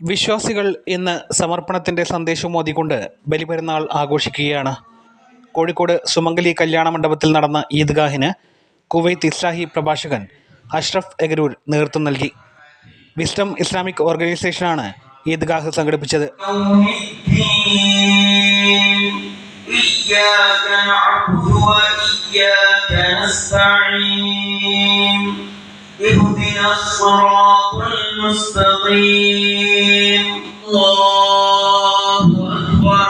വിശ്വാസികൾ ഇന്ന് സമർപ്പണത്തിൻ്റെ സന്ദേശം ഓതിക്കൊണ്ട് ബലിപെരുന്നാൾ ആഘോഷിക്കുകയാണ് കോഴിക്കോട് സുമംഗലി കല്യാണ മണ്ഡപത്തിൽ നടന്ന ഈദ്ഗാഹിന് കുവൈത്ത് ഇസ്ലാഹി പ്രഭാഷകൻ അഷ്റഫ് എഗരൂർ നേതൃത്വം നൽകി വിസ്ഡം ഇസ്ലാമിക് ഓർഗനൈസേഷനാണ് ഈദ്ഗാഹ് സംഘടിപ്പിച്ചത് يوم الدين إياك نعبد وإياك نستعين اهدنا الصراط المستقيم الله أكبر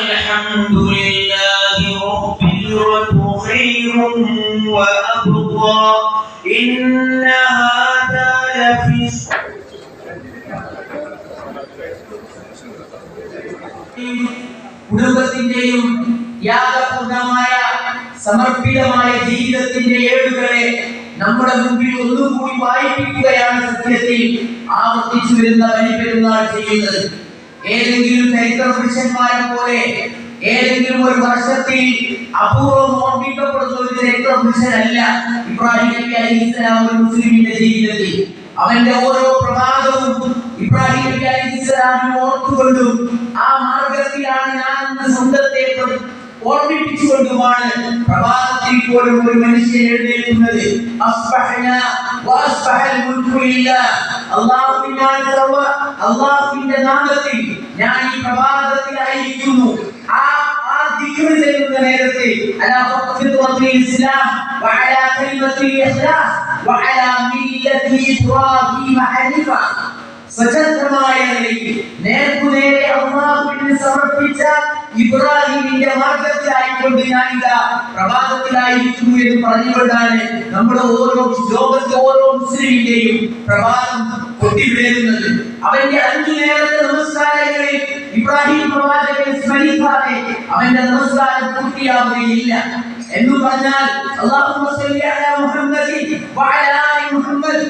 الحمد لله رب العالمين خير وأبقى إن هذا لفي കുടുംബത്തിന്റെയും യാഗപൂർണമായ സമർപ്പിതമായ ജീവിതത്തിന്റെ ഏടുകളെ നമ്മുടെ മുമ്പിൽ ഒന്നുകൂടി വായിപ്പിക്കുകയാണ് സത്യത്തിൽ ആവർത്തിച്ചു വരുന്ന ബലിപെരുന്നാൾ ചെയ്യുന്നത്. ഏതെങ്കിലും ചരിത്ര പുരുഷന്മാരെ പോലെ ഏതെങ്കിലും ഒരു വർഷത്തിൽ അപൂർവം ഓർമ്മിക്കപ്പെടുന്ന ഒരു ചരിത്ര പുരുഷനല്ല ഇബ്രാഹിം നബി അലൈഹി ഇസ്ലാം ഒരു മുസ്ലിമിന്റെ ജീവിതത്തിൽ. അവന്റെ ഓരോ പ്രഭാതവും ഇബ്രാഹിം നബി അലൈഹി ഇസ്ലാമിനെ ഓർത്തുകൊണ്ടും ആ ഓർമ്മിപ്പിച്ചുകൊണ്ടുമാണ് പ്രഭാതത്തിൽ പോലും ഒരു മനുഷ്യൻ എഴുന്നേൽക്കുന്നത്. അള്ളാഹുവിന്റെ നാമത്തിൽ ഞാൻ ഈ പ്രഭാതത്തിലായിരിക്കുന്നു. ആ ആ ദിക്ർ ചെയ്യുന്ന നേരത്തെ ഇസ്ലാം വഅലാ കലിമത്തിൽ ഇഖ്ലാസ് വഅലാ മില്ലത്തി ഇബ്രാഹിം ഹനീഫ. സ്വതന്ത്രമായ നിലയിൽ നേർക്കുനേരെ അള്ളാഹുവിന് സമർപ്പിച്ച ഇബ്രാഹിമിന്റെ മാർഗത്തിലായിക്കൊണ്ട് ഞാൻ ഇതാ പ്രഭാതത്തിലായിരിക്കുന്നു എന്ന് പറഞ്ഞുകൊണ്ടാണ് നമ്മുടെ ഓരോ ലോകത്തെ ഓരോ മുസ്ലിമിന്റെയും പ്രഭാതം പൊട്ടിവിടരുന്നത് അവന്റെ അഞ്ചു നേരത്തെ നമസ്കാരങ്ങളിൽ ഇബ്രാഹിം പ്രവാചകൻ സ്മരിക്കാതെ അവന്റെ നമസ്കാരം പൂർത്തിയാവുകയില്ല. എന്ന് പറഞ്ഞാൽ വഅലാ ആലി മുഹമ്മദ്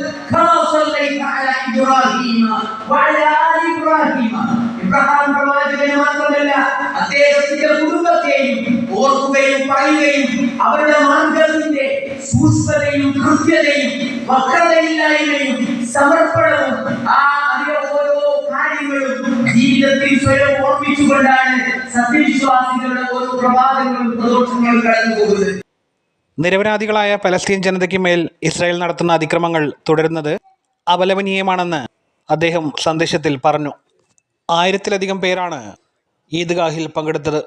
അദ്ദേഹത്തിന്റെ കുടുംബത്തെയും ഓർക്കുകയും പറയുകയും അവരുടെ മാർഗത്തിന്റെ സൂക്ഷ്മതയും കൃത്യതയും വക്രതയില്ലായ്മയും സമർപ്പണവും ആ അതിലെ ഓരോ കാര്യങ്ങളും ജീവിതത്തിൽ സ്വയം ഓർമ്മിച്ചുകൊണ്ടാണ് സത്യവിശ്വാസികളുടെ ഓരോ പ്രഭാതങ്ങളും പ്രദോഷങ്ങളും കടന്നു നിരപരാധികളായ പലസ്തീൻ ജനതയ്ക്ക് മേൽ ഇസ്രായേൽ നടത്തുന്ന അതിക്രമങ്ങൾ തുടരുന്നത് അപലപനീയമാണെന്ന് അദ്ദേഹം സന്ദേശത്തിൽ പറഞ്ഞു. ആയിരത്തിലധികം പേരാണ് ഈദ്ഗാഹിൽ പങ്കെടുത്തത്